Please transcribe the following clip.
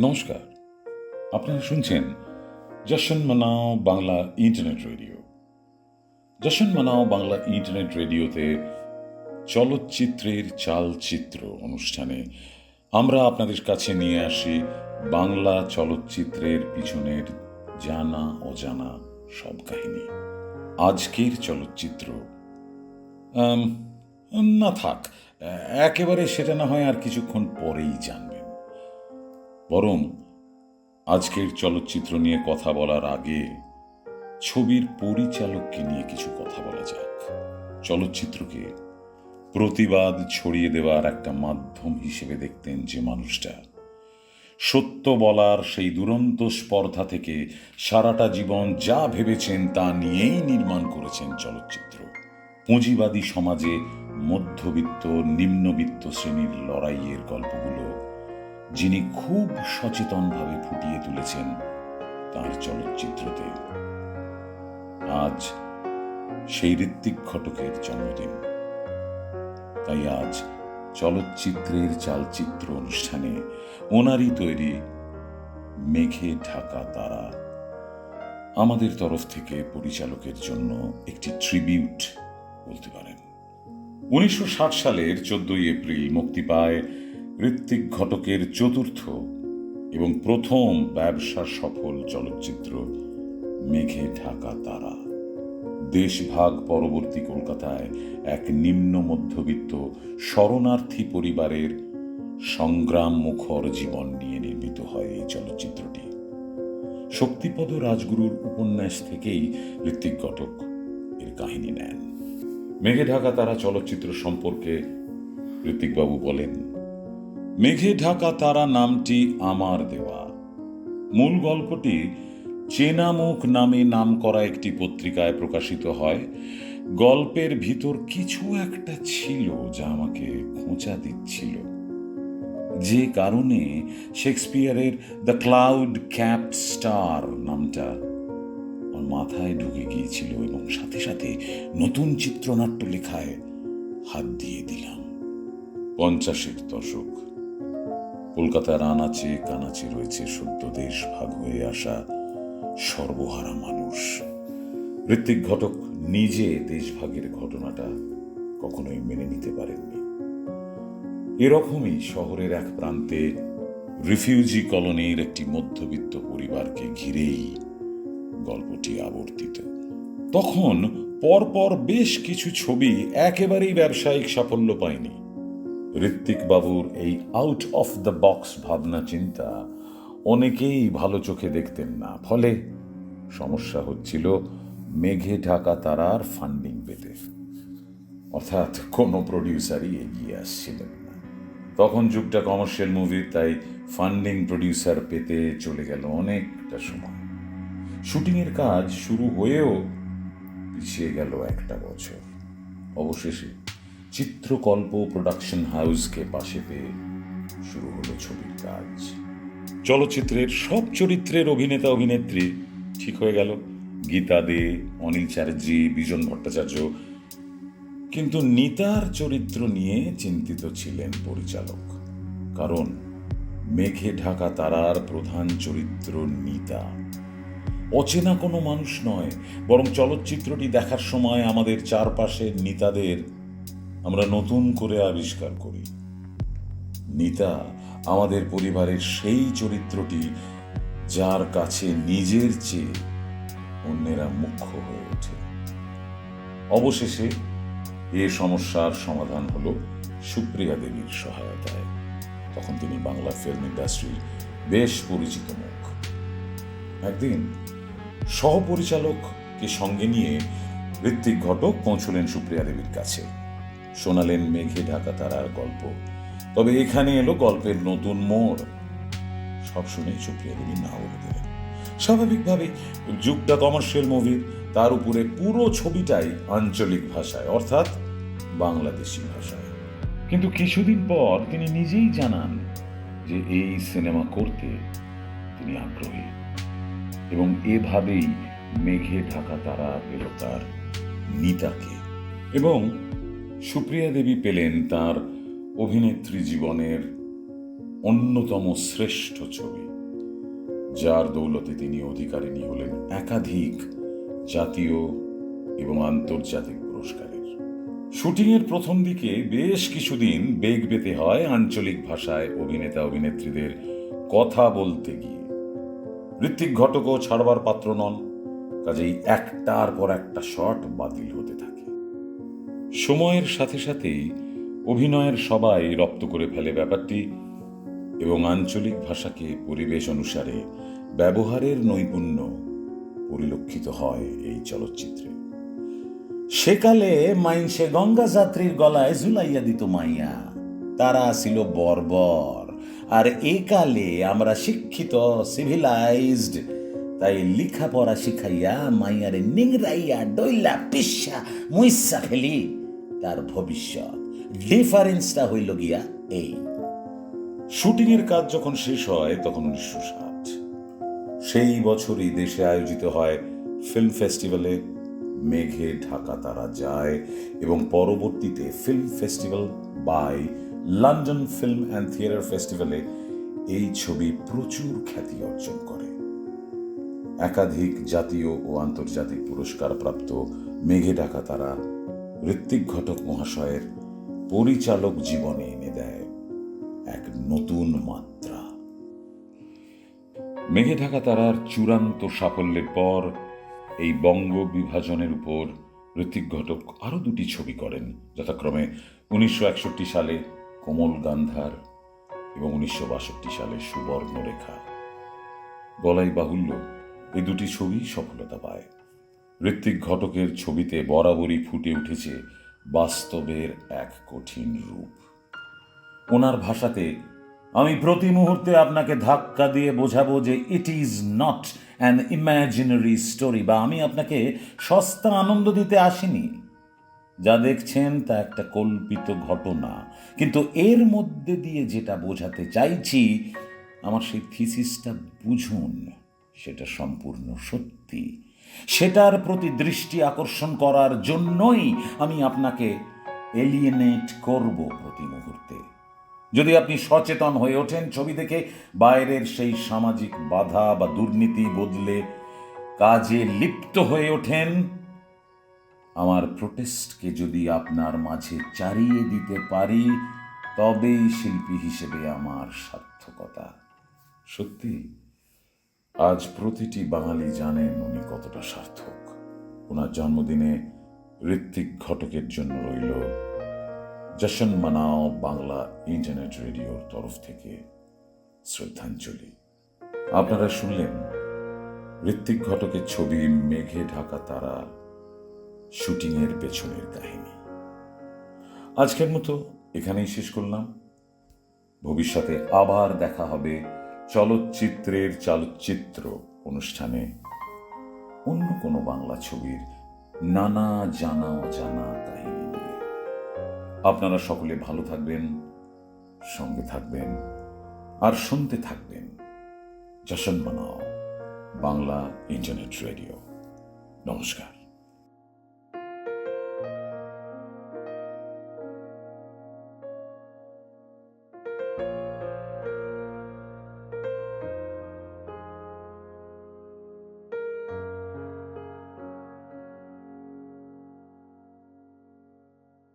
নমস্কার, আপনারা শুনছেন Jashan Manao Bangla internet radio. Jashan Manao Bangla internet রেডিওতে চলচ্চিত্রের চালচিত্র অনুষ্ঠানে আমরা আপনাদের কাছে নিয়ে আসি বাংলা চলচ্চিত্রের পিছনের জানা অজানা সব কাহিনী। আজকের চলচ্চিত্র না থাক, একেবারে সেটা না হয় আর কিছুক্ষণ পরেই জানবেন বরং আজকের চলচ্চিত্র নিয়ে কথা বলার আগে ছবির পরিচালককে নিয়ে কিছু কথা বলা যাক। চলচ্চিত্রকে প্রতিবাদ ছড়িয়ে দেওয়ার একটা মাধ্যম হিসেবে দেখতেন যে মানুষটা। সত্য বলার সেই দুরন্ত স্পর্ধা থেকে সারাটা জীবন যা ভেবেছেন তা নিয়েই নির্মাণ করেছেন চলচ্চিত্র। পুঁজিবাদী সমাজে মধ্যবিত্ত, নিম্নবিত্ত শ্রেণির লড়াইয়ের গল্পগুলো যিনি খুব সচেতনভাবে ফুটিয়ে তুলেছেন তার চলচ্চিত্রতে। আজ সেই ঋত্বিক ঘটকের জন্মদিন। তাই আজ চলচ্চিত্রের চালচিত্র অনুষ্ঠানে ওনারই তৈরি মেঘে ঢাকা তারা আমাদের তরফ থেকে পরিচালকের জন্য একটি ট্রিবিউট বলতে পারেন। উনিশশো ষাট সালের চোদ্দই এপ্রিল মুক্তি পায় ঋত্বিক ঘটকের চতুর্থ এবং প্রথম ব্যবসা সফল চলচ্চিত্র মেঘে ঢাকা তারা। দেশভাগ পরবর্তী কলকাতায় এক নিম্ন মধ্যবিত্ত শরণার্থী পরিবারের সংগ্রাম মুখর জীবন নিয়ে নির্মিত হয় এই চলচ্চিত্রটি। শক্তিপদ রাজগুরুর উপন্যাস থেকেই ঋত্বিক ঘটক এর কাহিনী নেন। মেঘে ঢাকা তারা চলচ্চিত্র সম্পর্কে ঋত্বিকবাবু বলেন মেঘে ঢাকা তারা নামটি আমার দেওয়া। মূল গল্পটি চেনা মুখ নামে নাম করা একটি পত্রিকায় প্রকাশিত হয়। গল্পের ভিতর কিছু একটা ছিল যা আমাকে খোঁচা দিচ্ছিল। যে কারণে শেক্সপিয়ারের দ্য ক্লাউড ক্যাপ স্টার নামটা আমার মাথায় ঢুকে গিয়েছিল এবং সাথে সাথে নতুন চিত্রনাট্য লেখায় হাত দিয়ে দিলাম। পঞ্চাশের দশক। কলকাতার আনাচে কানাচে রয়েছে সদ্য দেশ ভাগ হয়ে আসা সর্বহারা মানুষ। ঋত্বিক ঘটক নিজে দেশভাগের ঘটনাটা কখনোই মেনে নিতে পারেননি। এরকমই শহরের এক প্রান্তে রিফিউজি কলোনির একটি মধ্যবিত্ত পরিবারকে ঘিরেই গল্পটি আবর্তিত। তখন পরপর বেশ কিছু ছবি একেবারেই ব্যবসায়িক সাফল্য পায়নি। ঋত্বিক বাবুর এই আউট অফ দ্য বক্স ভাবনা চিন্তা অনেকেই ভালো চোখে দেখতেন না। ফলে সমস্যা হচ্ছিল মেঘে ঢাকা তারার ফান্ডিং পেতে। অর্থাৎ কোনো প্রডিউসারই এগিয়ে আসছিলেন না। তখন যুগটা কমার্শিয়াল মুভির তাই ফান্ডিং প্রডিউসার পেতে চলে গেল অনেকটা সময়। শুটিংয়ের কাজ শুরু হয়েও পিছিয়ে গেল একটা বছর। অবশেষে চিত্রকল্প প্রোডাকশন হাউসকে পাশে পেয়ে শুরু হলো ছবির কাজ। চলচ্চিত্রের সব চরিত্রের অভিনেতা, অভিনেত্রী ঠিক হয়ে গেল। গীতা দে, অনিল চ্যাটার্জি, বিজন ভট্টাচার্য। কিন্তু নিতার চরিত্র নিয়ে চিন্তিত ছিলেন পরিচালক। কারণ মেঘে ঢাকা তারার প্রধান চরিত্র নিতা। অচেনা কোনো মানুষ নয়, বরং চলচ্চিত্রটি দেখার সময় আমাদের চারপাশের নিতাদের আমরা নতুন করে আবিষ্কার করি। নিতা, আমাদের পরিবারের সেই চরিত্রটি যার কাছে নিজের চেয়ে অন্যেরা মুখ্য হয়ে ওঠে। অবশেষে এ সমস্যার সমাধান হল সুপ্রিয়া দেবীর সহায়তায়। তখন তিনি বাংলা ফিল্ম ইন্ডাস্ট্রির বেশ পরিচিত মুখ। একদিন সহপরিচালককে সঙ্গে নিয়ে ঋত্বিক ঘটক পৌঁছলেন সুপ্রিয়া দেবীর কাছে। শোনালেন মেঘে ঢাকা তারার গল্প। তবে এখানে এলো গল্পের নতুন মোড়। সব শুনেই সুপ্রিয়া দেবী না বলে দিলেন। স্বাভাবিকভাবে যুগটা কমার্শিয়াল মুভির তার উপরে পুরো ছবিটাই আঞ্চলিক ভাষায়, অর্থাৎ বাংলাদেশি ভাষায়। কিন্তু কিছুদিন পর তিনি নিজেই জানান যে এই সিনেমা করতে তিনি আগ্রহী। এবং এভাবেই মেঘে ঢাকা তারা পেল তার নিতাকে এবং সুপ্রিয়া দেবী পেলেন তার অভিনেত্রী জীবনের অন্যতম শ্রেষ্ঠ ছবি, যার দৌলতে তিনি অধিকারিণী হলেন একাধিক জাতীয় এবং আন্তর্জাতিক পুরস্কারের। শুটিংয়ের প্রথম দিকে বেশ কিছুদিন বেগ পেতে হয় আঞ্চলিক ভাষায় অভিনেতা অভিনেত্রীদের কথা বলতে গিয়ে। ঋত্বিক ঘটকও ছাড়বার পাত্র নন, কাজেই একটার পর একটা শট বাতিল হতে থাকে। সময়ের সাথে সাথেই অভিনয়ের সবাই রপ্ত করে ফেলে ব্যাপারটি এবং আঞ্চলিক ভাষাকে পরিবেশ অনুসারে ব্যবহারের নৈপুণ্য পরিলক্ষিত হয় এই চলচ্চিত্রে। সেকালে মাইনসে গঙ্গা যাত্রীর গলায় ঝুলাইয়া দিত মাইয়া। তারা ছিল বর্বর। আর এ কালে আমরা শিক্ষিত সিভিলাইজড তাই লেখাপড়া শিখাইয়া মাইয়ারে নিংরাইয়া ডইলা, পিসা, মুইসা ফেলি। তার ভবিষ্যৎ। ডিফারেন্সটা হইল গিয়া এই। শুটিংয়ের কাজ যখন শেষ হয়, তখন উনিশশো ষাট সেই বছরই দেশে আয়োজিত হয় ফিল্ম ফেস্টিভ্যালে মেঘে ঢাকা তারা যায় এবং পরবর্তীতে film festival by London film and theatre ফেস্টিভ্যালে এই ছবি প্রচুর খ্যাতি অর্জন করে। একাধিক জাতীয় ও আন্তর্জাতিক পুরস্কার প্রাপ্ত মেঘে ঢাকা তারা ঋত্বিক ঘটক মহাশয়ের পরিচালক জীবনে এনে দেয় এক নতুন মাত্রা। মেঘে ঢাকা তারার চূড়ান্ত সাফল্যের পর এই বঙ্গ বিভাজনের উপর ঋত্বিক ঘটক আরও দুটি ছবি করেন, যথাক্রমে উনিশশো একষট্টি সালে কোমল গান্ধার এবং উনিশশো বাষট্টি সালে সুবর্ণরেখা। বলাই বাহুল্য এই দুটি ছবি সফলতা পায়। ঋত্বিক ঘটকের ছবিতে বরাবরই ফুটে উঠেছে বাস্তবের এক কঠিন রূপ। ওনার ভাষাতে, আমি প্রতি মুহূর্তে আপনাকে ধাক্কা দিয়ে বোঝাবো যে it is not an imaginary story বা আমি আপনাকে সস্তা আনন্দ দিতে আসিনি। যা দেখছেন তা একটা কল্পিত ঘটনা। কিন্তু এর মধ্যে দিয়ে যেটা বোঝাতে চাইছি, আমার সেই থিসিসটা বুঝুন, সেটা সম্পূর্ণ সত্যি। সেটার প্রতি দৃষ্টি আকর্ষণ করার জন্যই আমি আপনাকে এলিয়েনেট করব প্রতি মুহূর্তে। যদি আপনি সচেতন হয়ে ওঠেন ছবি দেখে, বাইরের সেই সামাজিক বাধা বা দুর্নীতি বদলে কাজে লিপ্ত হয়ে ওঠেন, আমার প্রোটেস্টকে যদি আপনার মাঝে চারিয়ে দিতে পারি, তবেই শিল্পী হিসেবে আমার সার্থকতা। সত্যি? আজ প্রতিটি বাঙালি জানেন উনি কতটা সার্থক। ওনার জন্মদিনে ঋত্বিক ঘটকের জন্য রইল জশন মানাও বাংলা ইন্টারনেট রেডিওর তরফ থেকে শ্রদ্ধাঞ্জলি। আপনারা শুনলেন ঋত্বিক ঘটকের ছবি মেঘে ঢাকা তারা শুটিংয়ের পেছনের কাহিনী। আজকের মতো এখানেই শেষ করলাম। ভবিষ্যতে আবার দেখা হবে চলচ্চিত্রের চলচ্চিত্র অনুষ্ঠানে অন্য কোনো বাংলা ছবির নানা জানা অজানা কাহিনী নিয়ে। আপনারা সকলে ভালো থাকবেন, সঙ্গে থাকবেন আর শুনতে থাকবেন যশন মানাও বাংলা ইন্টারনেট রেডিও। নমস্কার।